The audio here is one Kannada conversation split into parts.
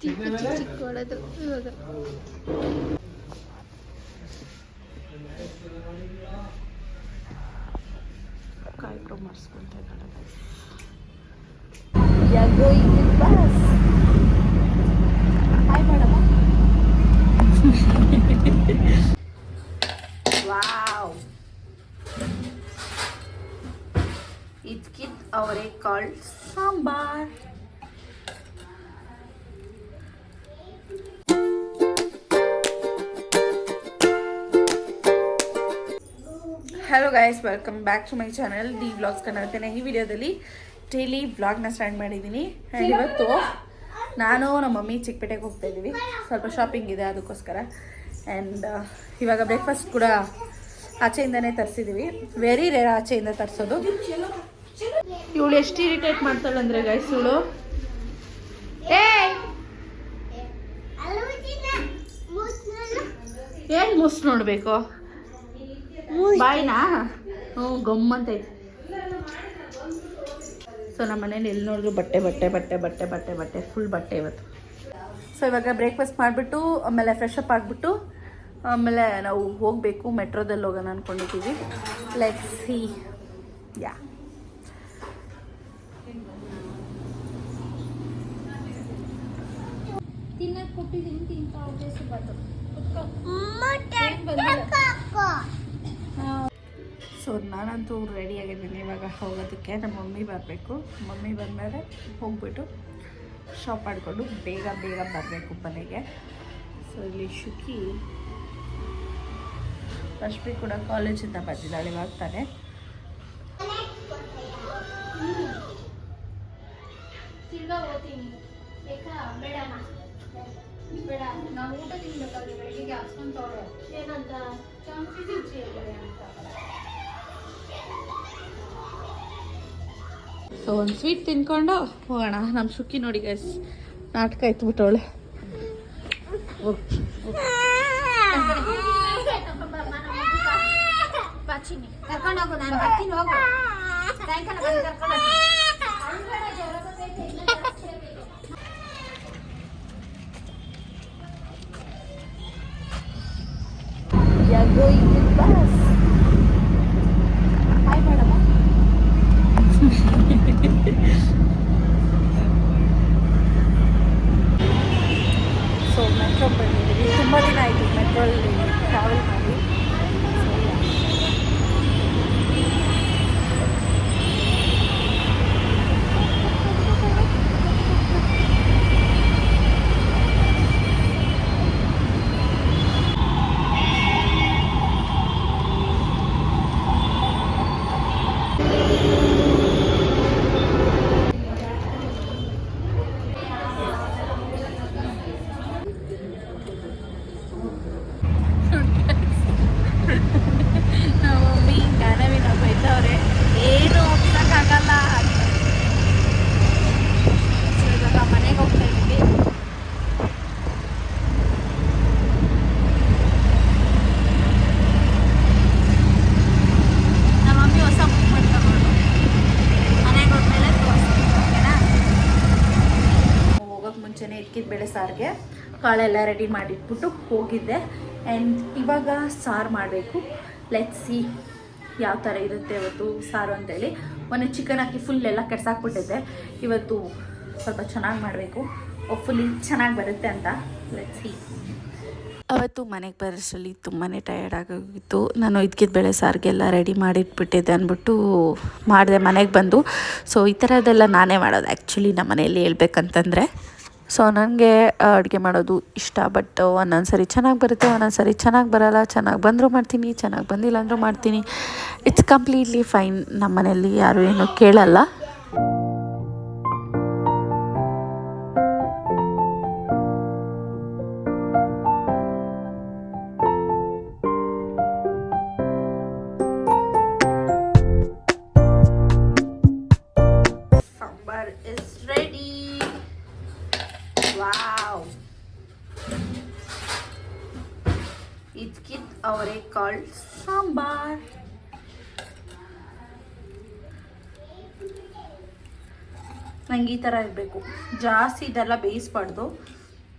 ಚಿಕ್ಕ ಚಿಕ್ಕ ಚಿಕ್ಕ ಒಳದು ಇವಾಗ ಕಾಯ್ಕೊಂಡು ಮಾಡಿಸ್ಕೊಂತ ಇದ್ದಾಳೆ ಯಗೋ ಇಲ್ಲಿ ಇದಕ್ಕಿದ್ ಅವರೇ ಕಾಲ್ sambar. Hello guys welcome back to my channel D vlogs ಕನ್ನಡತೇನೆ ಈ ವಿಡಿಯೋದಲ್ಲಿ ಡೈಲಿ ವ್ಲಾಗ್ನ ಸ್ಟಾರ್ಟ್ ಮಾಡಿದ್ದೀನಿ. ಆ್ಯಂಡ್ ಇವತ್ತು ನಾನು ನಮ್ಮ ಮಮ್ಮಿ ಚಿಕ್ಕಪೇಟೆಗೆ ಹೋಗ್ತಾ ಇದ್ದೀವಿ. ಸ್ವಲ್ಪ ಶಾಪಿಂಗ್ ಇದೆ ಅದಕ್ಕೋಸ್ಕರ. ಆ್ಯಂಡ್ ಇವಾಗ ಬ್ರೇಕ್ಫಾಸ್ಟ್ ಕೂಡ ಆಚೆಯಿಂದನೇ ತರಿಸಿದ್ದೀವಿ ವೆರಿ ರೇರ್ ಆಚೆಯಿಂದ ತರಿಸೋದು. ಇವಳು ಎಷ್ಟು ಇರಿಟೇಟ್ ಮಾಡ್ತಾಳೆ ಅಂದ್ರೆ ಗೈಸ್ ಇವಳು? ಏನ್ ಮುಸ್ ನೋಡ್ಬೇಕು? ಬಾಯ್ನಾ? ಹ್ಞೂ ಗಮ್ಮಂತೈತಿ ಸೊ ನಮ್ಮ ಮನೇಲಿ ಎಲ್ಲಿ ನೋಡಿದ್ರು ಬಟ್ಟೆ ಬಟ್ಟೆ ಬಟ್ಟೆ ಬಟ್ಟೆ ಬಟ್ಟೆ ಬಟ್ಟೆ ಫುಲ್ ಬಟ್ಟೆ ಇವತ್ತು. ಸೊ ಇವಾಗ ಬ್ರೇಕ್ಫಾಸ್ಟ್ ಮಾಡಿಬಿಟ್ಟು, ಆಮೇಲೆ ಫ್ರೆಶ್ ಅಪ್ ಆಗಿಬಿಟ್ಟು, ಆಮೇಲೆ ನಾವು ಹೋಗಬೇಕು ಮೆಟ್ರೋದಲ್ಲಿ ಹೋಗೋಣ ಅಂದ್ಕೊಂಡಿದ್ದೀವಿ ಲೆಟ್ ಸಿ ಯಾ ತಿನ್ನಕ್ ಕೊಟ್ಟಿದ್ದೀನಿ ತಿಂತಾ ಹೊಟ್ಟೆ ಸುಬ್ಬತ್ತು ಸೊ ನಾನಂತೂ ರೆಡಿ ಆಗಿದ್ದೀನಿ ಇವಾಗ ಹೋಗೋದಕ್ಕೆ. ನಮ್ಮ ಮಮ್ಮಿ ಬರಬೇಕು. ಮಮ್ಮಿ ಬಂದಮೇಲೆ ಹೋಗ್ಬಿಟ್ಟು ಶಾಪ್ ಮಾಡಿಕೊಂಡು ಬೇಗ ಬೇಗ ಬರಬೇಕು ಮನೆಗೆ. ಸೊ ಇಲ್ಲಿ ಶುಕಿ ರಶ್ಮಿ ಕೂಡ ಕಾಲೇಜಿಂದ ಬಂದಿದ್ದಾಳೆ ಇವಾಗ ತಾನೆ. ತಿರ್ಗಾ ಓದ್ತೀನಿ ಬೇಕಾ? ಬೇಡ ನಾವು ಊಟ ತಿನ್ಬೇಕಾದ್ರೆ ಬೆಳಿಗ್ಗೆ ಹಾಕ್ಸ್ಕೊಂತವ್ರೆ ಏನಂತ? ಚಮಚಿ ಚಮಚಿ ಅಂತ. ಸೊ ಒಂದು ಸ್ವೀಟ್ ತಿನ್ಕೊಂಡು ಹೋಗೋಣ. ನಮ್ಮ ಸುಕ್ಕಿ ನೋಡಿ ಗೈಸ್ ನಾಟಕ ಎತ್ಬಿಟ್ಟವಳೆ ಬಚ್ಚಿನಿ ಕರ್ಕೊಂಡು ಹೋಗು ನಾನು ಬರ್ತೀನಿ ಹೋಗು. ಸಾಯಂಕಾಲ ಬಂದು ಕರ್ಕೊಂಡು ಯಾಗೋ ಇಲ್ಲಿ ಬಸ್ ಹಾಯ್ ಮಾಡಮ್ಮ ಸೊ ಮೆಟ್ರೋ ಬಂದಿದ್ದೀವಿ ತುಂಬ ದಿನ ಆಯಿತು ಮೆಟ್ರೋಲ್ಲಿ ಟ್ರಾವೆಲ್ ಮಾಡಿ ಸೊ ನಮ್ಮ ಮಮ್ಮಿ ಜ್ಞಾನವಿನ ಬೈತವ್ರೆ ಏನು ಹೋಗ್ಸಕ್ಕಾಗಲ್ಲ ಅಂತ ಸೊ ಇವಾಗ ಮನೆಗೆ ಹೋಗ್ತಾ ಇದ್ದೀವಿ. ನಮ್ಮ ಮಮ್ಮಿ ಹೊಸ ಬುಕ್ ಮಾಡ್ಕೊಂಡು ಮನೆಗೆ ಹೋದ್ಮೇಲೆ ಓಕೆನಾ? ಹೋಗೋಕೆ ಮುಂಚೆನೇ ಇಕ್ಕಿದ ಬೇಳೆ ಸಾರಿಗೆ ಕಾಳೆಲ್ಲ ರೆಡಿ ಮಾಡಿಟ್ಬಿಟ್ಟು ಹೋಗಿದ್ದೆ. ಆ್ಯಂಡ್ ಇವಾಗ ಸಾರು ಮಾಡಬೇಕು. ಸಿ ಯಾವ ಥರ ಇರುತ್ತೆ ಇವತ್ತು ಸಾರು ಅಂತೇಳಿ. ಮೊನ್ನೆ ಚಿಕನ್ ಹಾಕಿ ಫುಲ್ ಎಲ್ಲ ಕೆಡ್ಸಾಕ್ಬಿಟ್ಟಿದ್ದೆ. ಇವತ್ತು ಸ್ವಲ್ಪ ಚೆನ್ನಾಗಿ ಮಾಡಬೇಕು. ಫುಲ್ಲಿ ಚೆನ್ನಾಗಿ ಬರುತ್ತೆ ಅಂತ. ಸಿ ಅವತ್ತು ಮನೆಗೆ ಬರೋಷ್ಟರಲ್ಲಿ ತುಂಬಾ ಟಯರ್ಡ್ ಆಗೋಗಿತ್ತು. ನಾನು ಇದಕ್ಕಿದ ಬೇಳೆ ಸಾರಿಗೆಲ್ಲ ರೆಡಿ ಮಾಡಿಟ್ಬಿಟ್ಟಿದ್ದೆ ಅಂದ್ಬಿಟ್ಟು ಮಾಡಿದೆ ಮನೆಗೆ ಬಂದು. ಸೊ ಈ ಥರದ್ದೆಲ್ಲ ನಾನೇ ಮಾಡೋದು. ಆ್ಯಕ್ಚುಲಿ ನಮ್ಮ ಮನೆಯಲ್ಲಿ ಹೇಳ್ಬೇಕಂತಂದರೆ, ಸೊ ನನಗೆ ಅಡುಗೆ ಮಾಡೋದು ಇಷ್ಟ. ಬಟ್ ಒಂದೊಂದು ಸರಿ ಚೆನ್ನಾಗಿ ಬರುತ್ತೆ ಒಂದೊಂದು ಸರಿ ಚೆನ್ನಾಗಿ ಬರೋಲ್ಲ. ಚೆನ್ನಾಗಿ ಬಂದರೂ ಮಾಡ್ತೀನಿ, ಚೆನ್ನಾಗಿ ಬಂದಿಲ್ಲ ಅಂದರೂ ಮಾಡ್ತೀನಿ. ಇಟ್ಸ್ ಕಂಪ್ಲೀಟ್ಲಿ ಫೈನ್ ನಮ್ಮ ಮನೆಯಲ್ಲಿ ಯಾರು ಏನು ಕೇಳಲ್ಲ. ನಂಗೆ ಈ ಥರ ಇರಬೇಕು. ಜಾಸ್ತಿ ಇದೆಲ್ಲ ಬೇಯಿಸ್ಬಾರ್ದು.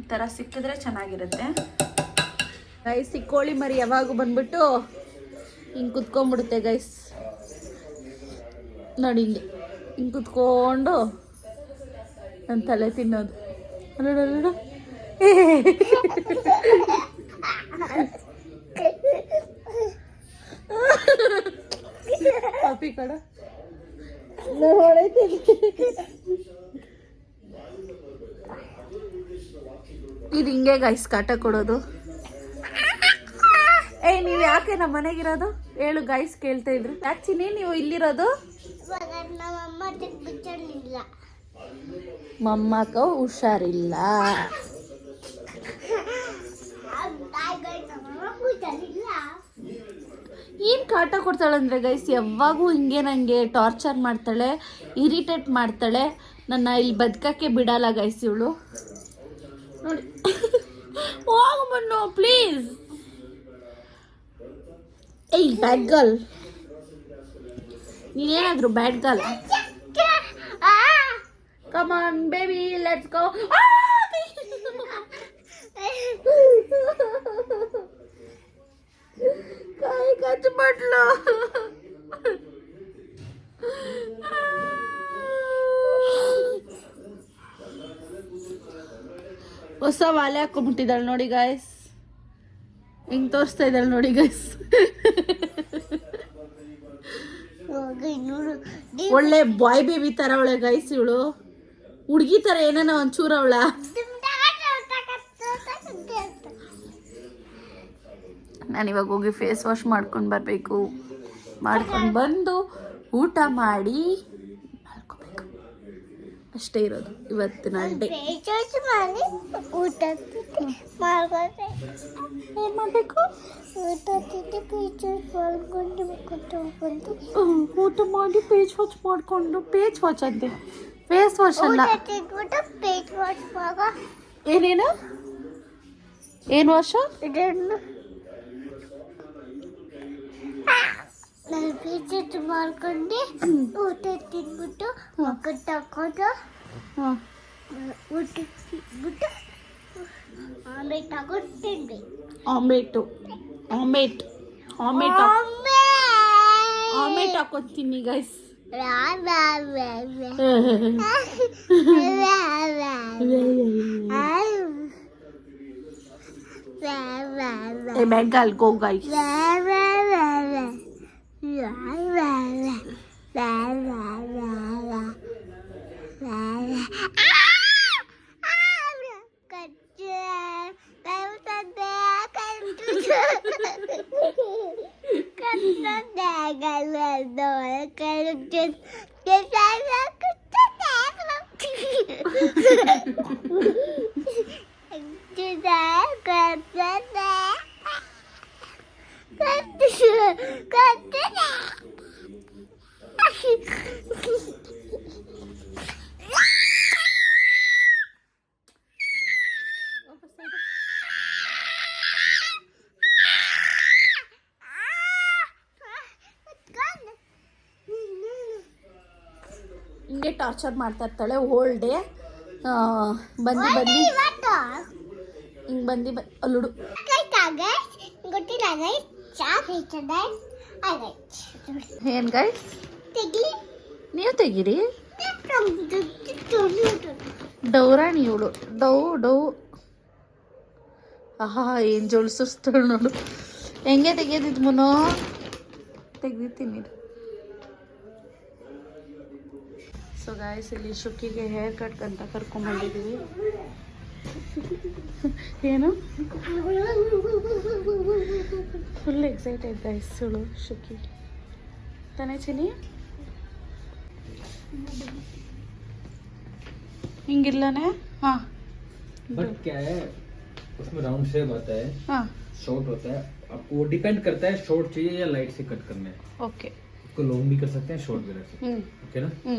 ಈ ಥರ ಸಿಕ್ಕಿದ್ರೆ ಚೆನ್ನಾಗಿರುತ್ತೆ. ಗೈಸ್ ಈ ಕೋಳಿ ಮರಿ ಯಾವಾಗೂ ಬಂದ್ಬಿಟ್ಟು ಹಿಂಗೆ ಕುತ್ಕೊಂಡ್ಬಿಡುತ್ತೆ ಗೈಸ್ ನೋಡಿ ಹಿಂಗೆ ಹಿಂಗೆ ಕುತ್ಕೊಂಡು ನನ್ನ ತಲೆ ತಿನ್ನೋದು. ನೋಡು ಕಾಫಿ ಕಡ. ಇದು ಹಿಂಗೆ ಗೈಸ್ ಕಾಟ ಕೊಡೋದು. ಏ ನೀವು ಯಾಕೆ ನಮ್ಮ ಮನೆಗಿರೋದು? ಹೇಳು ಗೈಸ್ ಕೇಳ್ತಾ ಇದ್ರು. ಯಾಕೆ ಚಿನ್ನಿ ನೀವು ಇಲ್ಲಿರೋದು? ಮಮ್ಮಕ್ಕ ಹುಷಾರಿಲ್ಲ. ಏನು ಕಾಟ ಕೊಡ್ತಾಳೆ ಅಂದರೆ ಗೈಸ್ ಯಾವಾಗೂ ಹಿಂಗೆ ನನಗೆ ಟಾರ್ಚರ್ ಮಾಡ್ತಾಳೆ ಇರಿಟೇಟ್ ಮಾಡ್ತಾಳೆ. ನನ್ನ ಇಲ್ಲಿ ಬದುಕಕ್ಕೆ ಬಿಡಲ್ಲ ಗೈಸ್ ಇವಳು. ನೋಡಿ. ಹೋಗು ಬನ್ನು ಪ್ಲೀಸ್ ಏಯ್ bad girl ನೀನೇನಾದ್ರು bad girl come on baby let's go ಕೈ ಕಚ್ಚಿಬಿಟ್ಲು ಹೊಸ ವಾಲೆ ಹಾಕೊಂಡ್ಬಿಟ್ಟಿದ್ದಾಳೆ ನೋಡಿ ಗಾಯ್ಸ್ ಹಿಂಗೆ ತೋರಿಸ್ತಾ ಇದ್ದಾಳೆ ನೋಡಿ ಗಾಯ್ಸ್ ಒಳ್ಳೆ ಬಾಯ್ ಬೇಬಿ ತರ ಅವಳೆ ಗಾಯ್ಸ್ ಇವಳು. ಹುಡುಗಿ ತರ ಏನೇನೋ ಒಂಚೂರು ಅವಳ. ನಾನು ಇವಾಗ ಹೋಗಿ ಫೇಸ್ ವಾಶ್ ಮಾಡ್ಕೊಂಡು ಬರಬೇಕು. ಮಾಡ್ಕೊಂಡು ಬಂದು ಊಟ ಮಾಡಿ ಮಲ್ಕೋಬೇಕು. ಅಷ್ಟೇ ಇರೋದು ಇವತ್ತಿನ ಡೇ ಮಾಡಿ ಊಟ ಮಾಡ್ಕೊಂಡೆ ಏನು ಮಾಡಬೇಕು? ಊಟ ತಿಂದು ಪೀಚರ್ಸ್ ಮಾಡ್ಕೊಂಡು ಕೂತು ಬಂದು ಊಟ ಮಾಡಿ ಪೇಜ್ ವಾಶ್ ಮಾಡಿಕೊಂಡು ಪೇಜ್ ವಾಶ್ ಅಂತೆ ಫೇಸ್ ವಾಶ್ ಅಲ್ಲ. ಊಟ ತಿಂದ್ಬಿಟ್ಟು ಪೇಟ್ ವಾಶ್ ಮಾಗ ಏನೇನು? ಏನು ವಾಶ ಇದನ್ನು ನಾನು ಪೀಚರ್ಸ್ ಮಾಡ್ಕೊಂಡು ಊಟ ತಿಂದ್ಬಿಟ್ಟು ಮಕ್ಕ ತಕೊಂಡು ಹಾಂ ಊಟ ತಿಂದ್ಬಿಟ್ಟು ಆಮೇಲೆ ತಗೊಂಡು ತಿನ್ಬೇಕು omelette omelette omelette omelette ಹಾಕೊತೀನಿ guys 来来来来来来来来！啊啊！快点！不点！快点！快点！快点！快点！快点！快点！ಟಾರ್ಚರ್ ಮಾಡ್ತಾ ಇರ್ತಾಳೆ ಹೋಲ್ ಡೇ ಬಂದು ಬಂದು. ಹಿಂಗೆ ಬಂದು ಅಲ್ಲುಡು ಏನ್ ಗೈಸ್ ನೀವು ತೆಗೀರಿ? ಡೌರಾಣಿ ಇವಳು. ಡೌ ಡೌ. ಆಹಾ ಏನು ಜೋಳಿಸ್ತಾಳು ನೋಡು. ಹೆಂಗೆ ತೆಗಿಯೋದಿದ್ ಮುನೋ? ತೆಗ್ದಿತ್ತೀನಿ ಸೊ ಗಾಯ್ಸ್ ಇಲ್ಲಿ ಶುಕ್ಕಿಗೆ ಹೇರ್ ಕಟ್ ಅಂತ ಕರ್ಕೊಂಡ್ಬಂದಿದ್ದೀವಿ ಏನು ಫುಲ್ ಎಕ್ಸೈಟೆಡ್ ಗೈಸ್ ಸುಳು ಶುಕ್ಕಿ ತಾನೇ ಚಿನಿ ಹಿಂಗಿಲ್ಲನೆ ಹಾಂ बट क्या है उसमें राउंड शेप आता है ಹಾಂ शॉर्ट होता है आपको वो डिपेंड करता है शॉर्ट चाहिए या लाइट से कट करना है ಓಕೆ उसको लॉन्ग भी कर सकते हैं शॉर्ट भी रख सकते ಹ್ಞೂ हैं ओके ना ಹ್ಞೂ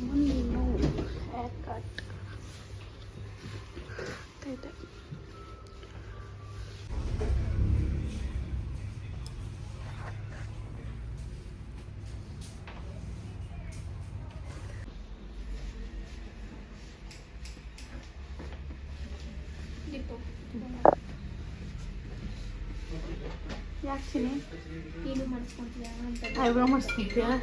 Menino, é cara. Tenta. Actually, he didn't want to come eu the island. I will almost keep here.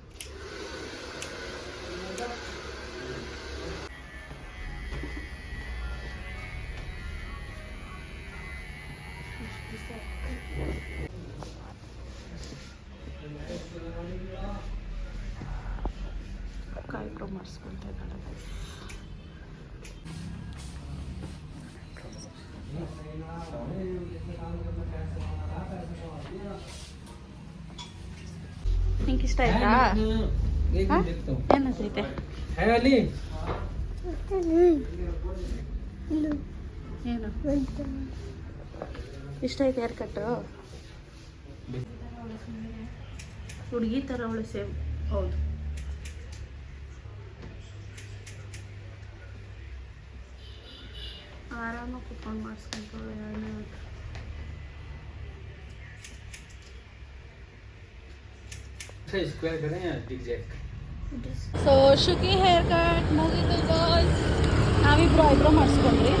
ನಿಂಗೆ ಇಷ್ಟ ಆಯ್ತಾ? ಏನೈತೆ ಏನು? ಇಷ್ಟ ಆಯ್ತು ಯಾರು ಕಟ್ಟು? ಹುಡುಗಿ ತರ ಅವಳು ಸೇಮ್. ಹೌದು. ಆರಾಮ ಕುತ್ಕೊಂಡು ಮಾಡಿಸ್ಕೊಂತಾಳೆ ಎರಡನೇ ಸೊ ಶುಕಿ ಹೇರ್ ಕಟ್ ಮುಗಿತು ಗರ್ಲ್ಸ್ ನಾವಿಬ್ರು ಐಬ್ರೋ ಮಾಡಿಸ್ಕೊಂಡ್ರಿ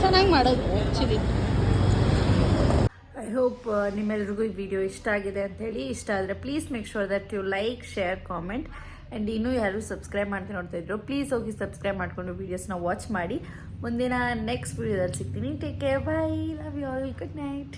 ಚೆನ್ನಾಗಿ ಮಾಡೋದು ಆ್ಯಕ್ಚುಲಿ ಐ ಹೋಪ್ ನಿಮ್ಮೆಲ್ರಿಗೂ ಈ ವಿಡಿಯೋ ಇಷ್ಟ ಆಗಿದೆ ಅಂತೇಳಿ ಇಷ್ಟ ಆದರೆ please make sure that you like share comment and ಇನ್ನೂ ಯಾರು ಸಬ್ಸ್ಕ್ರೈಬ್ ಮಾಡ್ತಾ ನೋಡ್ತಾ ಇದ್ರು ಪ್ಲೀಸ್ ಹೋಗಿ ಸಬ್ಸ್ಕ್ರೈಬ್ ಮಾಡಿಕೊಂಡು ವೀಡಿಯೋಸ್ನ ವಾಚ್ ಮಾಡಿ. ಮುಂದಿನ ನೆಕ್ಸ್ಟ್ ವೀಡಿಯೋದಲ್ಲಿ ಸಿಗ್ತೀನಿ. Take care bye love you all good night